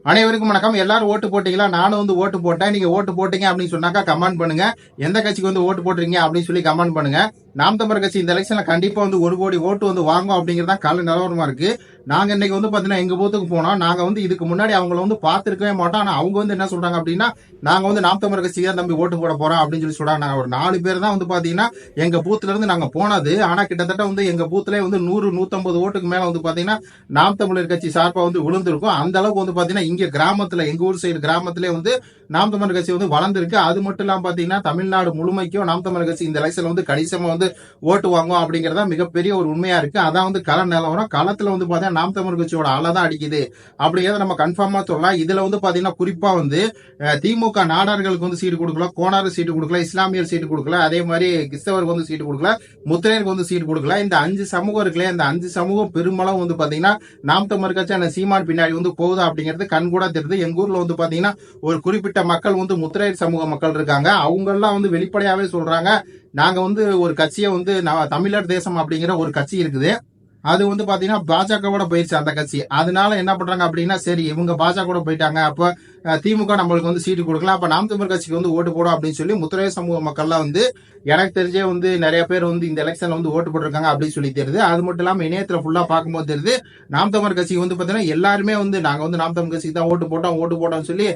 அனைவருக்கும் வணக்கம். எல்லாரும் ஓட்டு போட்டீங்களா? நானும் வந்து ஓட்டு போட்டேன். நீங்க ஓட்டு போட்டீங்க அப்படின்னு சொன்னாக்கா கமெண்ட் பண்ணுங்க. எந்த கட்சிக்கு வந்து ஓட்டு போட்டுறீங்க அப்படின்னு சொல்லி கமெண்ட் பண்ணுங்க. நாம் தமிழர் கட்சி இந்த எலெக்ஷன்ல கண்டிப்பா வந்து ஒரு கோடி ஓட்டு வந்து வாங்கும் அப்படிங்கறத கால நிலவரமா இருக்கு. நாங்க இன்னைக்கு வந்து பாத்தீங்கன்னா எங்க பூத்துக்கு போனோம் நாங்க வந்து இதுக்கு முன்னாடி அவங்கள வந்து பாத்துருக்கவே மாட்டோம். ஆனா அவங்க வந்து என்ன சொல்றாங்க அப்படின்னா நாங்க வந்து நாம் தமிழர் கட்சி தான் தம்பி ஓட்டு போட போறோம் அப்படின்னு சொல்லி சொல்றாங்க. நாங்க ஒரு நாலு பேர் தான் வந்து பாத்தீங்கன்னா எங்க பூத்துல இருந்து நாங்க போனது. ஆனா கிட்டத்தட்ட வந்து எங்க பூத்துல வந்து நூறு நூத்தம்பது ஓட்டுக்கு மேல வந்து பாத்தீங்கன்னா நாம் தமிழர் கட்சி சார்பா வந்து விழுந்திருக்கும். அந்த அளவுக்கு வந்து பாத்தீங்கன்னா இங்க கிராமத்துல எங்க ஊர் சைடு கிராமத்திலே வந்து நாம் தமிழர் கட்சி வந்து வளர்ந்துருக்கு. அது மட்டும் இல்லாம பாத்தீங்கன்னா தமிழ்நாடு முழுமைக்கும் நாம் தமிழர் கட்சி இந்த எலெக்ஷன் வந்து கணிசமா வந்து ஓட்டு வாங்கும் அப்படிங்கறதா மிகப்பெரிய ஒரு உண்மையா இருக்கு. அதான் வந்து கள நிலவரம். களத்துல வந்து பாத்தீங்கன்னா நாம் தமிழ் கட்சியோட அலதான் அடிக்குது அப்படிங்கிறத நம்ம கன்ஃபார்மா சொல்லலாம். இதுல வந்து பாத்தீங்கன்னா குறிப்பா வந்து திமுக நாடார்களுக்கு வந்து சீட்டு கொடுக்கல கோனாறு சீட்டு கொடுக்கல இஸ்லாமியர் சீட்டு கொடுக்கல அதே மாதிரி கிறிஸ்தவருக்கு வந்து சீட்டு கொடுக்கல முத்திரையருக்கு வந்து சீட்டு கொடுக்கல. இந்த அஞ்சு சமூகம் இருக்குல்ல இந்த அஞ்சு சமூகம் பெருமளவு வந்து பாத்தீங்கன்னா நாம் தமிழ் கட்சி அந்த சீமான் பின்னாடி வந்து போகுதா அப்படிங்கிறது கண் கூட தெரியுது. எங்க ஊர்ல வந்து பாத்தீங்கன்னா ஒரு குறிப்பிட்ட மக்கள் வந்து முத்திரையர் சமூக மக்கள் இருக்காங்க. அவங்க எல்லாம் வந்து வெளிப்படையாவே சொல்றாங்க. நாங்க வந்து ஒரு கட்சியை வந்து தமிழர் தேசம் அப்படிங்கிற ஒரு கட்சி இருக்குது. அது வந்து பாத்தீங்கன்னா பாஜகவோட போயிடுச்சு அந்த கட்சி. அதனால என்ன பண்றாங்க அப்படின்னா சரி இவங்க பாஜகவோட போயிட்டாங்க. அப்ப திமுக நம்மளுக்கு வந்து சீட்டு கொடுக்கலாம். அப்ப நாம் தமிழ் கட்சிக்கு வந்து ஓட்டு போடும் அப்படின்னு சொல்லி முத்திரை சமூக மக்கள்லாம் வந்து எனக்கு தெரிஞ்சே வந்து நிறைய பேர் வந்து இந்த எலெக்ஷன்ல வந்து ஓட்டு போட்டிருக்காங்க அப்படின்னு சொல்லி தெரியுது. அது மட்டும் இல்லாம இணையத்துல ஃபுல்லா பார்க்கும்போது தெரியுது நாம் தமிழ் கட்சிக்கு வந்து பாத்தீங்கன்னா எல்லாருமே வந்து நாங்க வந்து நாம் தமிழ் கட்சிக்கு தான் ஓட்டு போட்டோம் ஓட்டு போட்டோம்னு சொல்லி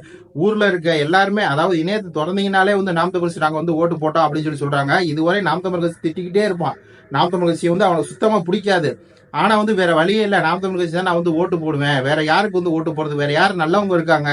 ஊர்ல இருக்க எல்லாருமே அதாவது இணையத்தை தொடர்ந்தீங்கனாலே வந்து நாம் தமிழ் கட்சி நாங்க வந்து ஓட்டு போட்டோம் அப்படின்னு சொல்லி சொல்றாங்க. இதுவரை நாம் தமிழ் கட்சி திட்டிக்கிட்டே இருப்பான். நாம் தமிழ் கட்சி வந்து அவனுக்கு சுத்தமா பிடிக்காது. ஆனா வந்து வேற வழியே இல்லை. நாம் தமிழ் கட்சி தான் நான் வந்து ஓட்டு போடுவேன். வேற யாருக்கு வந்து ஓட்டு போடுறது? வேற யாரு நல்லவங்க இருக்காங்க?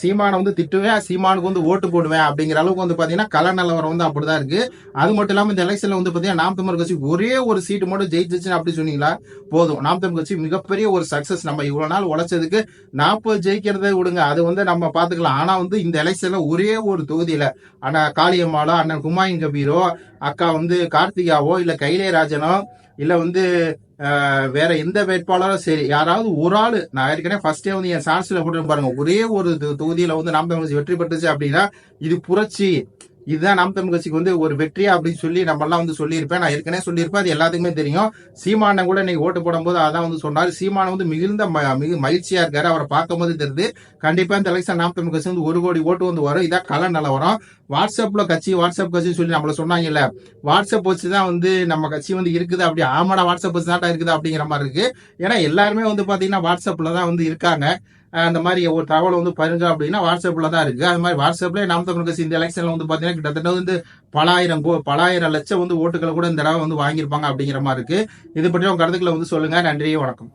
சீமானை வந்து திட்டுவேன். சீமானுக்கு வந்து ஓட்டு போடுவேன் அப்படிங்கிற அளவுக்கு வந்து பாத்தீங்கன்னா கல நிலவரம் வந்து அப்படிதான் இருக்கு. அது மட்டும் இல்லாம இந்த எலெக்ஷன்ல வந்து பாத்தீங்கன்னா நாம் தமிழ் கட்சி ஒரே ஒரு சீட்டு மட்டும் ஜெயிச்சிச்சுன்னு அப்படி சொன்னீங்களா? போதும். நாம் தமிழ் கட்சி மிகப்பெரிய ஒரு சக்சஸ் நம்ம இவ்வளவு நாள் உழைச்சதுக்கு நாற்பது ஜெயிக்கிறதே விடுங்க. அது வந்து நம்ம பாத்துக்கலாம். ஆனா வந்து இந்த எலெக்ஷன்ல ஒரே ஒரு தொகுதியில ஆனா காளியம்மாளோ அண்ணன் குமாயின் கபீரோ அக்கா வந்து கார்த்திகாவோ இல்ல கைலேராஜனோ இல்ல வந்து வேற எந்த வேட்பாளரும் சரி யாராவது ஒரு ஆளு நான் ஏற்கனவே ஃபர்ஸ்டே வந்து என் சான்ஸ்ல போட்டு பாருங்க ஒரே ஒரு தொகுதியில வந்து நாம் தமிழ் வெற்றி பெற்றுச்சு அப்படின்னா இது புரட்சி. இதுதான் நாம் தமிழ் கட்சிக்கு வந்து ஒரு வெற்றியா அப்படின்னு சொல்லி நம்ம வந்து சொல்லியிருப்பேன். நான் ஏற்கனவே சொல்லியிருப்பேன். அது எல்லாத்துக்குமே தெரியும். சீமானம் கூட இன்னைக்கு ஓட்டு போடும்போது அதான் வந்து சொன்னாரு. சீமானம் வந்து மிகுந்த மிக மகிழ்ச்சியா இருக்காரு. அவரை பார்க்கும்போது தெரியுது. கண்டிப்பா இந்த எலெக்ஷன் நாம் தமிழ் கட்சி வந்து ஒரு கோடி ஓட்டு வந்து வரும். இதான் கல நிலவரம் வாட்ஸ்அப்ல கட்சி வாட்ஸ்அப் கட்சி சொல்லி நம்மள சொன்னாங்கல்ல. வாட்ஸ்அப் வச்சு தான் வந்து நம்ம கட்சி வந்து இருக்குது. அப்படி ஆமாடா வாட்ஸ்அப் வச்சு தான் இருக்குது அப்படிங்கிற மாதிரி இருக்கு. ஏன்னா எல்லாருமே வந்து பாத்தீங்கன்னா வாட்ஸ்அப்ல தான் வந்து இருக்காங்க. அந்த மாதிரி ஒரு தகவல் வந்து பாருங்க அப்படின்னா வாட்ஸ்அப்ல தான் இருக்கு. அது மாதிரி வாட்ஸ்அப்ல நாம் தமிழ் கட்சி இந்த எலெக்ஷன்ல வந்து பாத்தீங்கன்னா கிட்டத்தட்ட வந்து பலாயிரம் கோ- பலாயிரம் லட்சம் வந்து ஓட்டுகளை கூட இந்த தடவை வந்து வாங்கியிருப்பாங்க அப்படிங்கிற மாதிரி இருக்கு. இது பற்றி உங்க கருத்துக்களை வந்து சொல்லுங்க. நன்றி வணக்கம்.